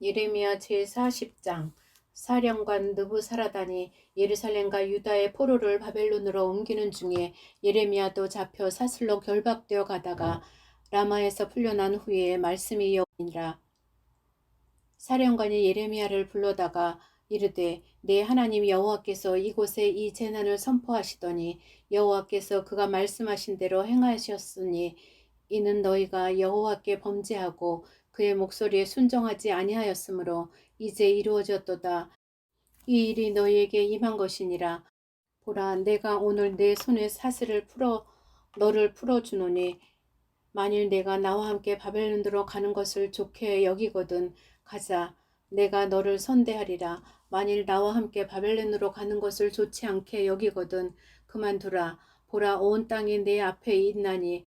예레미야 제40장 사령관 느부사라단이 예루살렘과 유다의 포로를 바벨론으로 옮기는 중에 예레미야도 잡혀 사슬로 결박되어 가다가 라마에서 풀려난 후에 말씀이 여호니라. 사령관이 예레미야를 불러다가 이르되 내 하나님 여호와께서 이곳에 이 재난을 선포하시더니 여호와께서 그가 말씀하신 대로 행하셨으니 이는 너희가 여호와께 범죄하고 그의 목소리에 순종하지 아니하였으므로 이제 이루어졌도다. 이 일이 너희에게 임한 것이니라. 보라, 내가 오늘 내 손에 사슬을 풀어 너를 풀어주노니 만일 내가 나와 함께 바벨론으로 가는 것을 좋게 여기거든 가자. 내가 너를 선대하리라. 만일 나와 함께 바벨론으로 가는 것을 좋지 않게 여기거든 그만두라. 보라, 온 땅이 내 앞에 있나니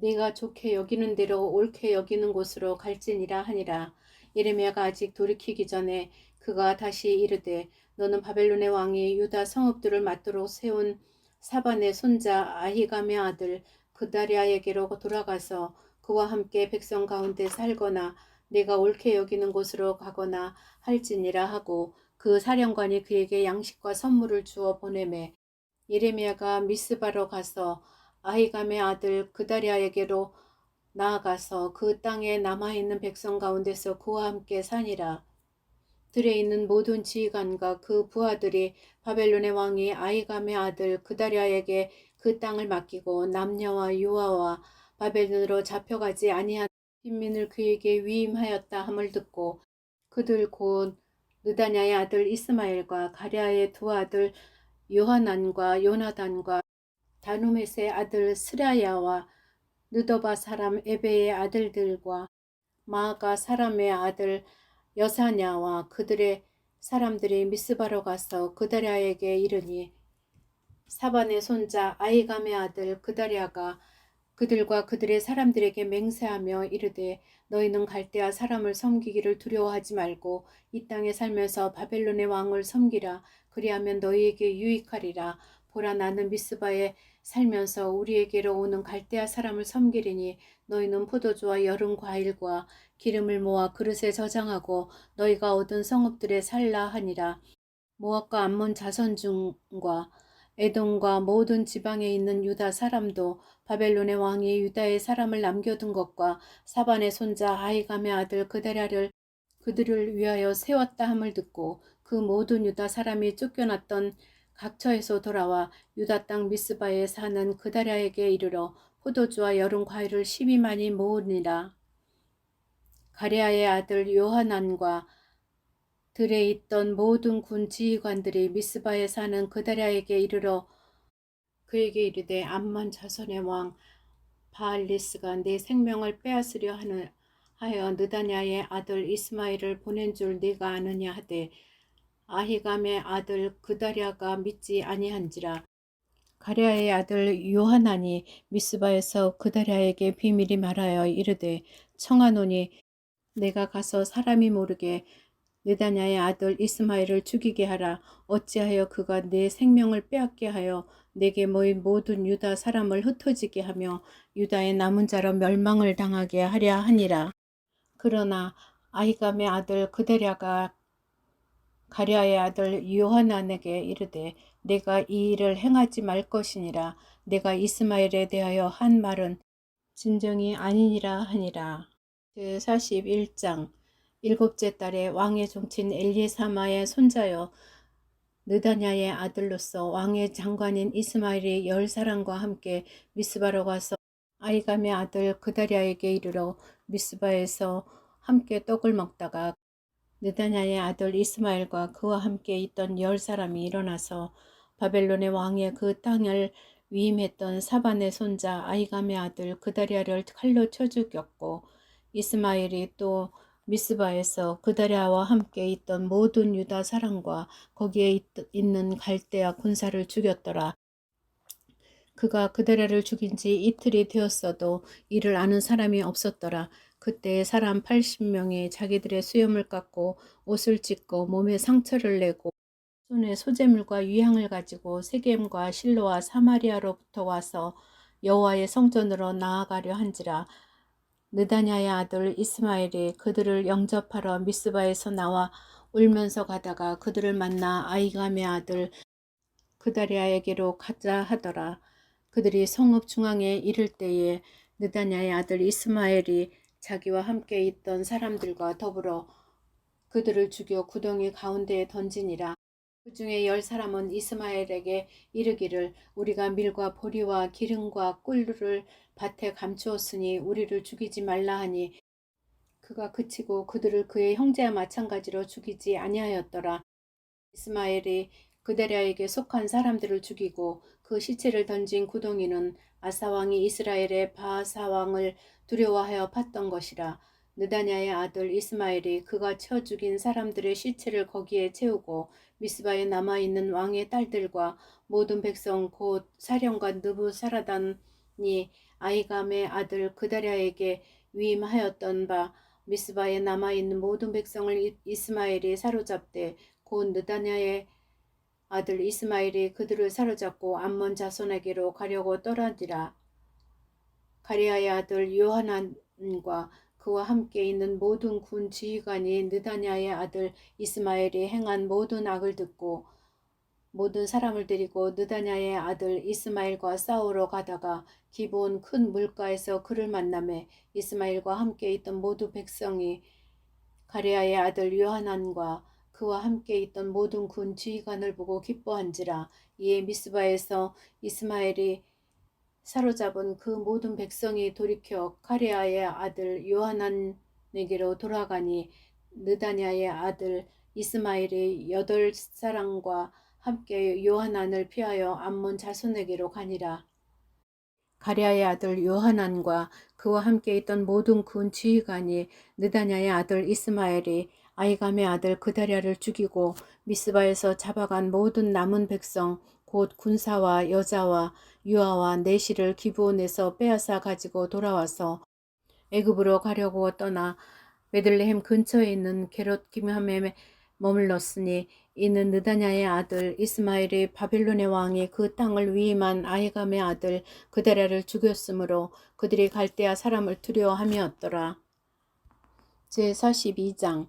네가 좋게 여기는 대로 옳게 여기는 곳으로 갈지니라 하니라. 예레미야가 아직 돌이키기 전에 그가 다시 이르되 너는 바벨론의 왕이 유다 성읍들을 맞도록 세운 사반의 손자 아히감의 아들 그다리아에게로 돌아가서 그와 함께 백성 가운데 살거나 내가 옳게 여기는 곳으로 가거나 할지니라 하고 그 사령관이 그에게 양식과 선물을 주어 보내매 예레미야가 미스바로 가서 아히감의 아들 그다리아에게로 나아가서 그 땅에 남아있는 백성 가운데서 그와 함께 사니라. 들에 있는 모든 지휘관과 그 부하들이 바벨론의 왕이 아이감의 아들 그다리아에게 그 땅을 맡기고 남녀와 유아와 바벨론으로 잡혀가지 아니한 빈민을 그에게 위임하였다 함을 듣고 그들 곧 느다냐의 아들 이스마엘과 가랴의 두 아들 요하난과 요나단과 다누메스의 아들 스라야와 느도바 사람 에베의 아들들과 마아가 사람의 아들 여사냐와 그들의 사람들이 미스바로 가서 그다리아에게 이르니 사반의 손자 아이감의 아들 그다리아가 그들과 그들의 사람들에게 맹세하며 이르되 너희는 갈대아 사람을 섬기기를 두려워하지 말고 이 땅에 살면서 바벨론의 왕을 섬기라. 그리하면 너희에게 유익하리라. 보라 나는 미스바에 살면서 우리에게로 오는 갈대아 사람을 섬기리니 너희는 포도주와 여름 과일과 기름을 모아 그릇에 저장하고 너희가 얻은 성읍들에 살라 하니라. 모압과 암몬 자손 중과 에돔과 모든 지방에 있는 유다 사람도 바벨론의 왕이 유다의 사람을 남겨둔 것과 사반의 손자 아이감의 아들 그데라를 그들을 위하여 세웠다 함을 듣고 그 모든 유다 사람이 쫓겨났던 각처에서 돌아와 유다 땅 미스바에 사는 그다랴에게 이르러 포도주와 여름 과일을 12만이 모으니라. 가랴의 아들 요하난과 들에 있던 모든 군 지휘관들이 미스바에 사는 그다랴에게 이르러 그에게 이르되 암만 자손의 왕 바알리스가 내 생명을 빼앗으려 하는 하여 느다냐의 아들 이스마엘을 보낸 줄 네가 아느냐 하되 아히감의 아들 그다랴가 믿지 아니한지라. 가랴의 아들 요하나니 미스바에서 그다랴에게 비밀이 말하여 이르되 청하노니 내가 가서 사람이 모르게 느다냐의 아들 이스마엘을 죽이게 하라. 어찌하여 그가 내 생명을 빼앗게 하여 내게 모인 모든 유다 사람을 흩어지게 하며 유다의 남은 자로 멸망을 당하게 하려 하니라. 그러나 아히감의 아들 그다랴가 가랴의 아들 요하난에게 이르되 내가 이 일을 행하지 말 것이니라 내가 이스마엘에 대하여 한 말은 진정이 아니니라 하니라. 제 41장 일곱째 달에 왕의 종친 엘리사마의 손자여 느다냐의 아들로서 왕의 장관인 이스마엘이 열 사람과 함께 미스바로 가서 아이감의 아들 그다리아에게 이르러 미스바에서 함께 떡을 먹다가 느다냐의 아들 이스마엘과 그와 함께 있던 열 사람이 일어나서 바벨론의 왕의 그 땅을 위임했던 사반의 손자 아이감의 아들 그다리아를 칼로 쳐 죽였고 이스마엘이 또 미스바에서 그다리아와 함께 있던 모든 유다 사람과 거기에 있, 있는 갈대아 군사를 죽였더라. 그가 그다리아를 죽인 지 이틀이 되었어도 이를 아는 사람이 없었더라. 그때 사람 80명이 자기들의 수염을 깎고 옷을 찢고 몸에 상처를 내고 손에 소재물과 유향을 가지고 세겜과 실로와 사마리아로부터 와서 여호와의 성전으로 나아가려 한지라 느다냐의 아들 이스마엘이 그들을 영접하러 미스바에서 나와 울면서 가다가 그들을 만나 아이감의 아들 그다리아에게로 가자 하더라. 그들이 성읍 중앙에 이를 때에 느다냐의 아들 이스마엘이 자기와 함께 있던 사람들과 더불어 그들을 죽여 구덩이 가운데에 던지니라. 그 중에 열 사람은 이스마엘에게 이르기를 우리가 밀과 보리와 기름과 꿀을 밭에 감추었으니 우리를 죽이지 말라 하니 그가 그치고 그들을 그의 형제와 마찬가지로 죽이지 아니하였더라. 이스마엘이 그데랴에게 속한 사람들을 죽이고 그 시체를 던진 구덩이는 아사 왕이 이스라엘의 바사 왕을 두려워하여 팠던 것이라. 느다냐의 아들 이스마엘이 그가 쳐 죽인 사람들의 시체를 거기에 채우고 미스바에 남아 있는 왕의 딸들과 모든 백성 곧 사령관 느부사라단이 아이감의 아들 그다랴에게 위임하였던 바 미스바에 남아 있는 모든 백성을 이- 이스마엘이 사로잡되 곧 느다냐의 아들 이스마엘이 그들을 사로잡고 암몬 자손에게로 가려고 떠나니라. 가리아의 아들 요하난과 그와 함께 있는 모든 군 지휘관이 느다냐의 아들 이스마엘이 행한 모든 악을 듣고 모든 사람을 데리고 느다냐의 아들 이스마엘과 싸우러 가다가 기본 큰 물가에서 그를 만남에 이스마엘과 함께 있던 모든 백성이 가레아의 아들 요하난과 그와 함께 있던 모든 군 지휘관을 보고 기뻐한지라 이에 미스바에서 이스마엘이 사로잡은 그 모든 백성이 돌이켜 가레아의 아들 요하난에게로 돌아가니 느다냐의 아들 이스마엘이 여덟 사람과 함께 요하난을 피하여 암몬 자손에게로 가니라. 가랴의 아들 요하난과 그와 함께 있던 모든 군 지휘관이 느다냐의 아들 이스마엘이 아이감의 아들 그다랴를 죽이고 미스바에서 잡아간 모든 남은 백성 곧 군사와 여자와 유아와 내시를 기브온에서 빼앗아 가지고 돌아와서 애굽으로 가려고 떠나 베들레헴 근처에 있는 게롯 기함에 머물렀으니 이는 느다냐의 아들 이스마엘이 바빌론의 왕이 그 땅을 위임한 아이감의 아들 그다랴를 죽였으므로 그들이 갈대아 사람을 두려워함이었더라. 제 42장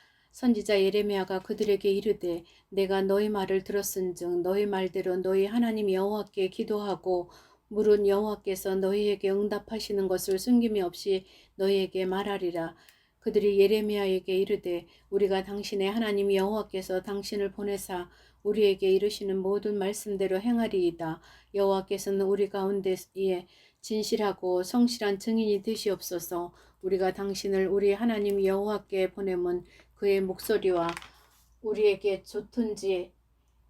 선지자 예레미야가 그들에게 이르되 내가 너희 말을 들었은즉 너희 말대로 너희 하나님 여호와께 기도하고 물은 여호와께서 너희에게 응답하시는 것을 숨김이 없이 너희에게 말하리라. 그들이 예레미야에게 이르되 우리가 당신의 하나님 여호와께서 당신을 보내사 우리에게 이르시는 모든 말씀대로 행하리이다. 여호와께서는 우리 가운데에 진실하고 성실한 증인이 되시옵소서. 우리가 당신을 우리 하나님 여호와께 보내면 그의 목소리와 우리에게 좋든지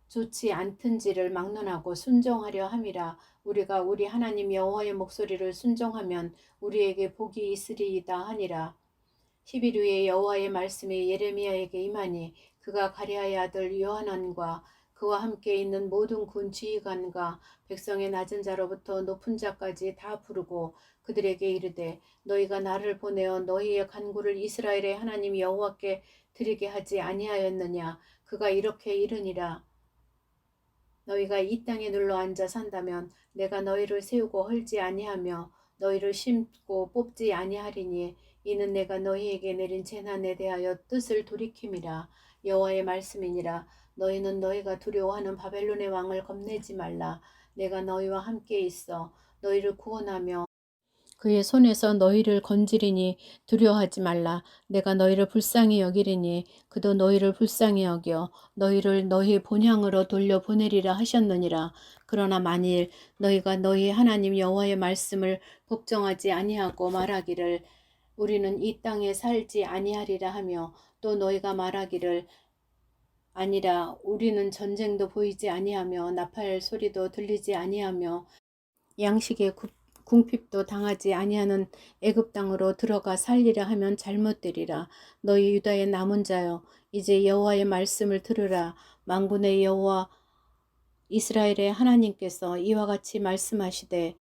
좋지 않든지를 막론하고 순종하려 함이라. 우리가 우리 하나님 여호와의 목소리를 순종하면 우리에게 복이 있으리이다 하니라. 10일 후에 여호와의 말씀이 예레미야에게 임하니 그가 가랴의 아들 요하난과 그와 함께 있는 모든 군 지휘관과 백성의 낮은 자로부터 높은 자까지 다 부르고 그들에게 이르되 너희가 나를 보내어 너희의 간구를 이스라엘의 하나님 여호와께 드리게 하지 아니하였느냐? 그가 이렇게 이르니라. 너희가 이 땅에 눌러 앉아 산다면 내가 너희를 세우고 헐지 아니하며 너희를 심고 뽑지 아니하리니 이는 내가 너희에게 내린 재난에 대하여 뜻을 돌이킴이라. 여호와의 말씀이니라. 너희는 너희가 두려워하는 바벨론의 왕을 겁내지 말라. 내가 너희와 함께 있어 너희를 구원하며 그의 손에서 너희를 건지리니 두려워하지 말라. 내가 너희를 불쌍히 여기리니 그도 너희를 불쌍히 여겨 너희를 너희 본향으로 돌려 보내리라 하셨느니라. 그러나 만일 너희가 너희 하나님 여호와의 말씀을 복종하지 아니하고 말하기를 우리는 이 땅에 살지 아니하리라 하며 또 너희가 말하기를 아니라 우리는 전쟁도 보이지 아니하며 나팔 소리도 들리지 아니하며 양식의 굽 궁핍도 당하지 아니하는 애굽 땅으로 들어가 살리라 하면 잘못되리라. 너희 유다의 남은 자여 이제 여호와의 말씀을 들으라. 만군의 여호와 이스라엘의 하나님께서 이와 같이 말씀하시되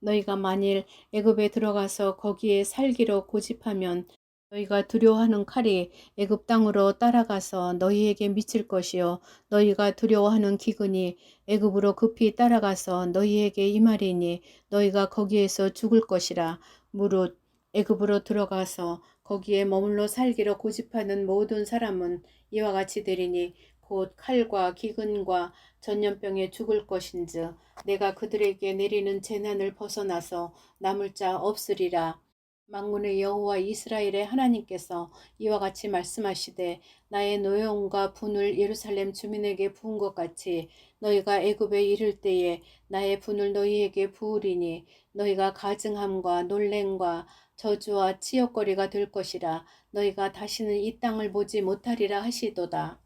너희가 만일 애굽에 들어가서 거기에 살기로 고집하면 너희가 두려워하는 칼이 애굽 땅으로 따라가서 너희에게 미칠 것이요 너희가 두려워하는 기근이 애굽으로 급히 따라가서 너희에게 임하리니 너희가 거기에서 죽을 것이라 무릇 애굽으로 들어가서 거기에 머물러 살기로 고집하는 모든 사람은 이와 같이 되리니 곧 칼과 기근과 전염병에 죽을 것인즉 내가 그들에게 내리는 재난을 벗어나서 남을 자 없으리라. 만군의 여호와 이스라엘의 하나님께서 이와 같이 말씀하시되 나의 노여움과 분을 예루살렘 주민에게 부은 것 같이 너희가 애굽에 이를 때에 나의 분을 너희에게 부으리니 너희가 가증함과 놀램과 저주와 치욕거리가 될 것이라 너희가 다시는 이 땅을 보지 못하리라 하시도다.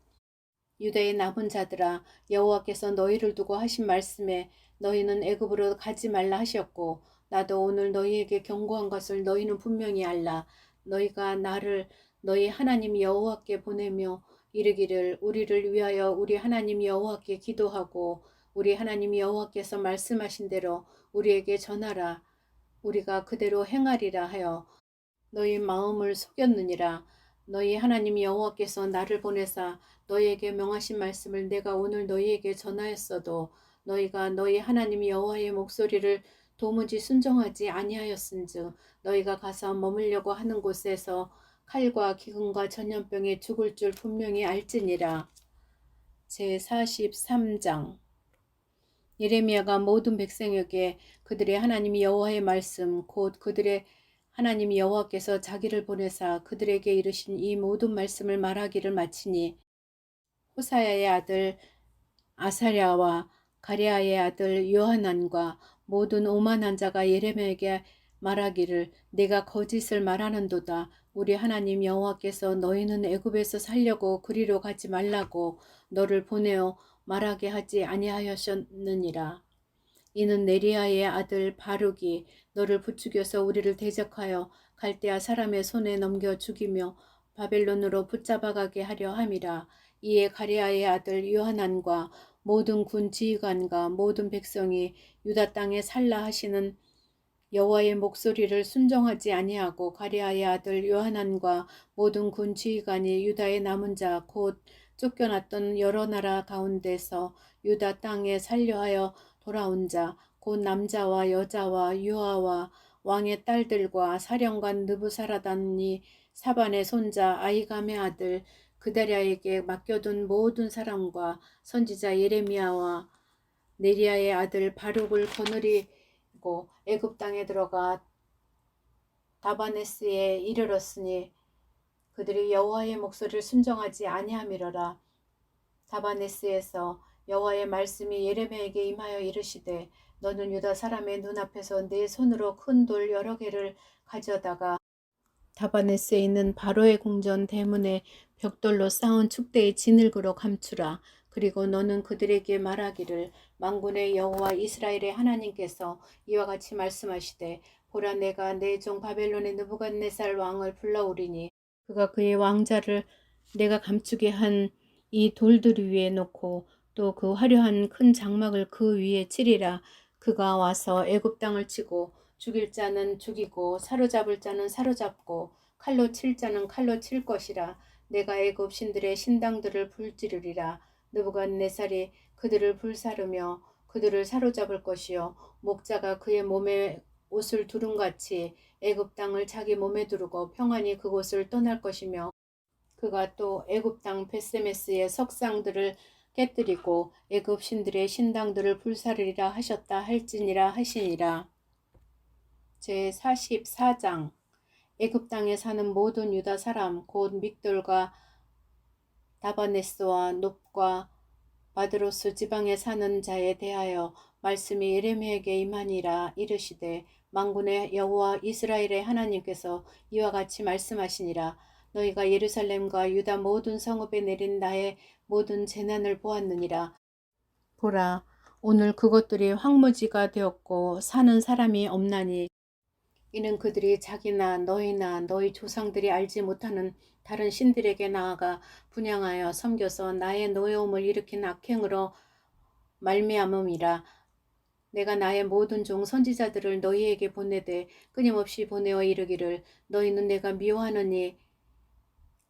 유대의 남은 자들아 여호와께서 너희를 두고 하신 말씀에 너희는 애굽으로 가지 말라 하셨고 나도 오늘 너희에게 경고한 것을 너희는 분명히 알라. 너희가 나를 너희 하나님 여호와께 보내며 이르기를 우리를 위하여 우리 하나님 여호와께 기도하고 우리 하나님 여호와께서 말씀하신 대로 우리에게 전하라. 우리가 그대로 행하리라 하여 너희 마음을 속였느니라. 너희 하나님 여호와께서 나를 보내사 너희에게 명하신 말씀을 내가 오늘 너희에게 전하였어도 너희가 너희 하나님 여호와의 목소리를 도무지 순종하지 아니하였은즉 너희가 가서 머물려고 하는 곳에서 칼과 기근과 전염병에 죽을 줄 분명히 알지니라. 제 43장 예레미야가 모든 백성에게 그들의 하나님 여호와의 말씀 곧 그들의 하나님 여호와께서 자기를 보내사 그들에게 이르신 이 모든 말씀을 말하기를 마치니 호사야의 아들 아사랴와 가랴의 아들 요하난과 모든 오만한 자가 예레미야에게 말하기를 내가 거짓을 말하는도다. 우리 하나님 여호와께서 너희는 애굽에서 살려고 그리로 가지 말라고 너를 보내어 말하게 하지 아니하였느니라. 이는 네리아의 아들 바룩이 너를 부추겨서 우리를 대적하여 갈대아 사람의 손에 넘겨 죽이며 바벨론으로 붙잡아가게 하려 함이라. 이에 가리아의 아들 요하난과 모든 군 지휘관과 모든 백성이 유다 땅에 살라 하시는 여호와의 목소리를 순종하지 아니하고 가리아의 아들 요하난과 모든 군 지휘관이 유다의 남은 자 곧 쫓겨났던 여러 나라 가운데서 유다 땅에 살려하여 돌아온 자 곧 남자와 여자와 유아와 왕의 딸들과 사령관 느부사라단이 사반의 손자 아이감의 아들 그다랴에게 맡겨둔 모든 사람과 선지자 예레미야와 네리아의 아들 바룩을 거느리고 애굽 땅에 들어가 다바네스에 이르렀으니 그들이 여호와의 목소리를 순종하지 아니함이로라. 다바네스에서 여호와의 말씀이 예레미야에게 임하여 이르시되 너는 유다 사람의 눈앞에서 네 손으로 큰 돌 여러 개를 가져다가 다바네스에 있는 바로의 궁전 대문에 벽돌로 쌓은 축대의 진흙으로 감추라. 그리고 너는 그들에게 말하기를 만군의 여호와 이스라엘의 하나님께서 이와 같이 말씀하시되 보라 내가 내 종 바벨론의 느부갓네살 왕을 불러오리니 그가 그의 왕자를 내가 감추게 한 이 돌들 위에 놓고 또 그 화려한 큰 장막을 그 위에 치리라 그가 와서 애굽 땅을 치고 죽일 자는 죽이고 사로잡을 자는 사로잡고 칼로 칠 자는 칼로 칠 것이라. 내가 애굽 신들의 신당들을 불지르리라. 느부갓네살이 그들을 불사르며 그들을 사로잡을 것이요. 목자가 그의 몸에 옷을 두름같이 애굽 땅을 자기 몸에 두르고 평안히 그곳을 떠날 것이며 그가 또 애굽 땅 베세메스의 석상들을 깨뜨리고 애굽 신들의 신당들을 불사르리라 하셨다 할지니라 하시니라 제 44장. 애굽 땅에 사는 모든 유다 사람 곧 믹돌과 다바네스와 높과 바드로스 지방에 사는 자에 대하여 말씀이 예레미야에게 임하니라 이르시되 만군의 여호와 이스라엘의 하나님께서 이와 같이 말씀하시니라. 너희가 예루살렘과 유다 모든 성읍에 내린 나의 모든 재난을 보았느니라. 보라 오늘 그것들이 황무지가 되었고 사는 사람이 없나니 이는 그들이 자기나 너희나 너희 조상들이 알지 못하는 다른 신들에게 나아가 분양하여 섬겨서 나의 노여움을 일으킨 악행으로 말미암음이라. 내가 나의 모든 종 선지자들을 너희에게 보내되 끊임없이 보내어 이르기를 너희는 내가 미워하느니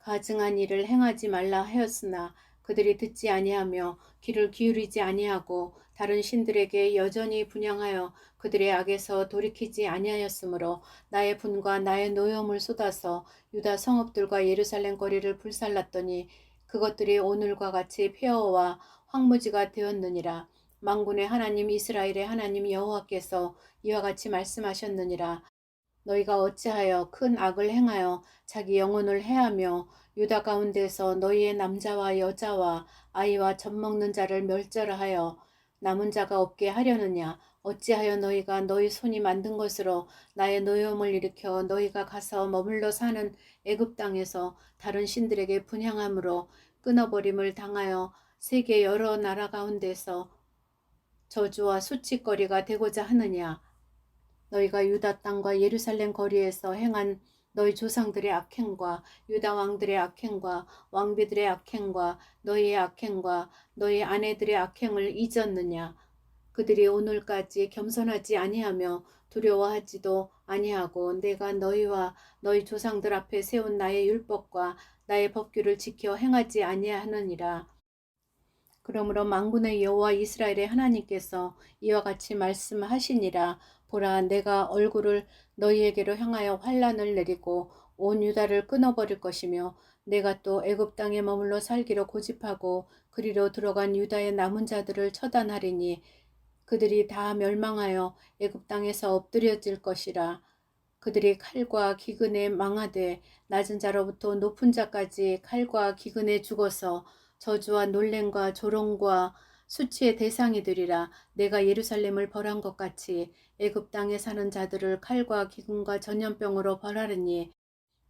가증한 일을 행하지 말라 하였으나 그들이 듣지 아니하며 귀를 기울이지 아니하고 다른 신들에게 여전히 분양하여 그들의 악에서 돌이키지 아니하였으므로 나의 분과 나의 노여움을 쏟아서 유다 성읍들과 예루살렘 거리를 불살랐더니 그것들이 오늘과 같이 폐허와 황무지가 되었느니라. 만군의 하나님 이스라엘의 하나님 여호와께서 이와 같이 말씀하셨느니라. 너희가 어찌하여 큰 악을 행하여 자기 영혼을 해하며 유다 가운데서 너희의 남자와 여자와 아이와 젖 먹는 자를 멸절하여 남은 자가 없게 하려느냐? 어찌하여 너희가 너희 손이 만든 것으로 나의 노여움을 일으켜 너희가 가서 머물러 사는 애굽 땅에서 다른 신들에게 분향함으로 끊어버림을 당하여 세계 여러 나라 가운데서 저주와 수치거리가 되고자 하느냐? 너희가 유다 땅과 예루살렘 거리에서 행한 너희 조상들의 악행과 유다 왕들의 악행과 왕비들의 악행과 너희의 악행과 너희 아내들의 악행을 잊었느냐? 그들이 오늘까지 겸손하지 아니하며 두려워하지도 아니하고 내가 너희와 너희 조상들 앞에 세운 나의 율법과 나의 법규를 지켜 행하지 아니하느니라. 그러므로 만군의 여호와 이스라엘의 하나님께서 이와 같이 말씀하시니라 보라 내가 얼굴을 너희에게로 향하여 환란을 내리고 온 유다를 끊어버릴 것이며 내가 또 애굽 땅에 머물러 살기로 고집하고 그리로 들어간 유다의 남은 자들을 처단하리니 그들이 다 멸망하여 애굽 땅에서 엎드려질 것이라. 그들이 칼과 기근에 망하되 낮은 자로부터 높은 자까지 칼과 기근에 죽어서 저주와 놀램과 조롱과 수치의 대상이 되리라. 내가 예루살렘을 벌한 것 같이 애굽 땅에 사는 자들을 칼과 기근과 전염병으로 벌하리니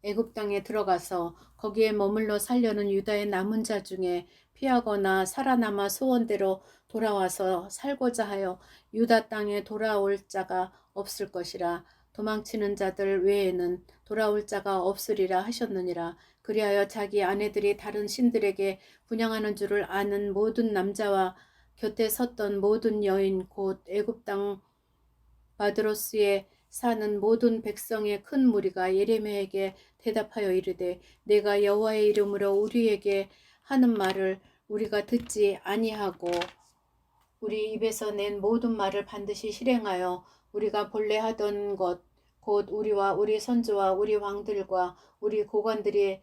애굽 땅에 들어가서 거기에 머물러 살려는 유다의 남은 자 중에 피하거나 살아남아 소원대로 돌아와서 살고자 하여 유다 땅에 돌아올 자가 없을 것이라. 도망치는 자들 외에는 돌아올 자가 없으리라 하셨느니라. 그리하여 자기 아내들이 다른 신들에게 분양하는 줄을 아는 모든 남자와 곁에 섰던 모든 여인 곧 애굽 땅 바드로스에 사는 모든 백성의 큰 무리가 예레미야에게 대답하여 이르되 내가 여호와의 이름으로 우리에게 하는 말을 우리가 듣지 아니하고 우리 입에서 낸 모든 말을 반드시 실행하여 우리가 본래 하던 것 곧 우리와 우리 선조와 우리 왕들과 우리 고관들이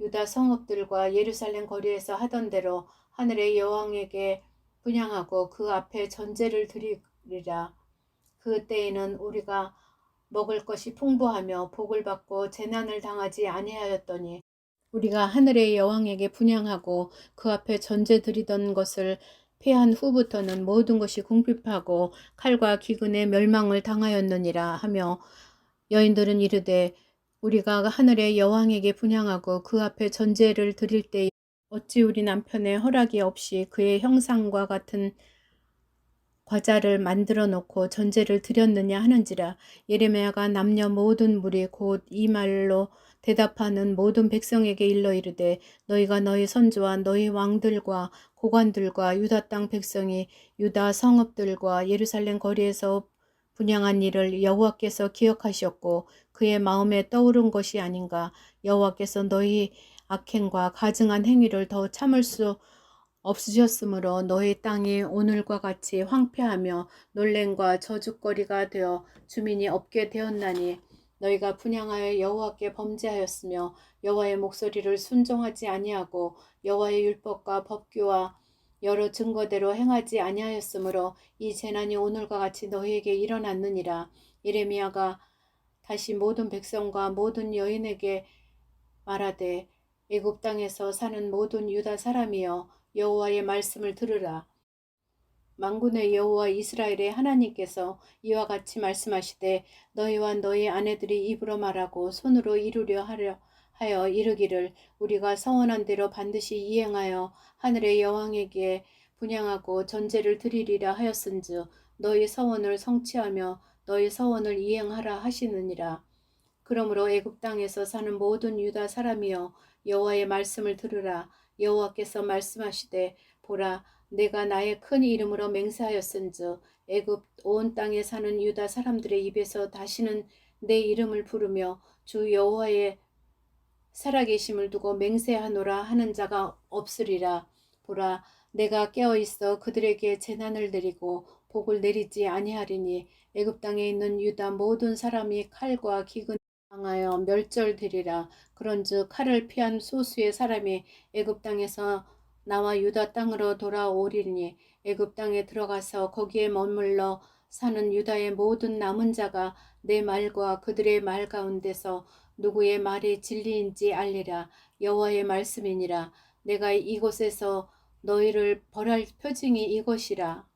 유다 성읍들과 예루살렘 거리에서 하던 대로 하늘의 여왕에게 분양하고 그 앞에 전제를 드리리라. 그 때에는 우리가 먹을 것이 풍부하며 복을 받고 재난을 당하지 아니하였더니 우리가 하늘의 여왕에게 분양하고 그 앞에 전제 드리던 것을 패한 후부터는 모든 것이 궁핍하고 칼과 기근의 멸망을 당하였느니라 하며 여인들은 이르되 우리가 하늘의 여왕에게 분양하고 그 앞에 전제를 드릴 때 어찌 우리 남편의 허락이 없이 그의 형상과 같은 과자를 만들어 놓고 전제를 드렸느냐 하는지라 예레미야가 남녀 모든 무리 곧 이 말로 대답하는 모든 백성에게 일러 이르되 너희가 너희 선조와 너희 왕들과 고관들과 유다 땅 백성이 유다 성읍들과 예루살렘 거리에서 분양한 일을 여호와께서 기억하셨고 그의 마음에 떠오른 것이 아닌가. 여호와께서 너희 악행과 가증한 행위를 더 참을 수 없으셨으므로 너희 땅이 오늘과 같이 황폐하며 놀램과 저주거리가 되어 주민이 없게 되었나니 너희가 분양하여 여호와께 범죄하였으며 여호와의 목소리를 순종하지 아니하고 여호와의 율법과 법규와 여러 증거대로 행하지 아니하였으므로 이 재난이 오늘과 같이 너희에게 일어났느니라. 예레미야가 다시 모든 백성과 모든 여인에게 말하되 애굽 땅에서 사는 모든 유다 사람이여 여호와의 말씀을 들으라 만군의 여호와 이스라엘의 하나님께서 이와 같이 말씀하시되 너희와 너희 아내들이 입으로 말하고 손으로 이루려 하려 하여 이르기를 우리가 서원한 대로 반드시 이행하여 하늘의 여왕에게 분양하고 전제를 드리리라 하였은즉 너희 서원을 성취하며 너희 서원을 이행하라 하시느니라. 그러므로 애굽 땅에서 사는 모든 유다 사람이여 여호와의 말씀을 들으라. 여호와께서 말씀하시되 보라 내가 나의 큰 이름으로 맹세하였은즉 애굽 온 땅에 사는 유다 사람들의 입에서 다시는 내 이름을 부르며 주 여호와의 살아계심을 두고 맹세하노라 하는 자가 없으리라. 보라, 내가 깨어 있어 그들에게 재난을 내리고 복을 내리지 아니하리니 애굽 땅에 있는 유다 모든 사람이 칼과 기근 당 하여 멸절되리라. 그런즉 칼을 피한 소수의 사람이 애굽 땅에서 나와 유다 땅으로 돌아오리니 애굽 땅에 들어가서 거기에 머물러 사는 유다의 모든 남은 자가 내 말과 그들의 말 가운데서 누구의 말이 진리인지 알리라. 여호와의 말씀이니라. 내가 이곳에서 너희를 벌할 표징이 이것이라.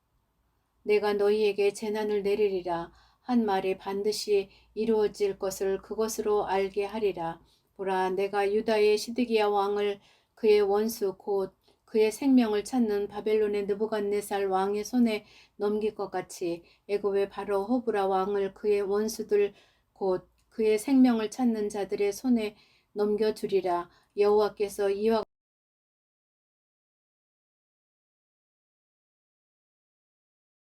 내가 너희에게 재난을 내리리라 한 말이 반드시 이루어질 것을 그것으로 알게 하리라. 보라 내가 유다의 시드기야 왕을 그의 원수 곧 그의 생명을 찾는 바벨론의 느부갓네살 왕의 손에 넘길 것 같이 애굽의 바로 호브라 왕을 그의 원수들 곧 그의 생명을 찾는 자들의 손에 넘겨 주리라. 여호와께서 이와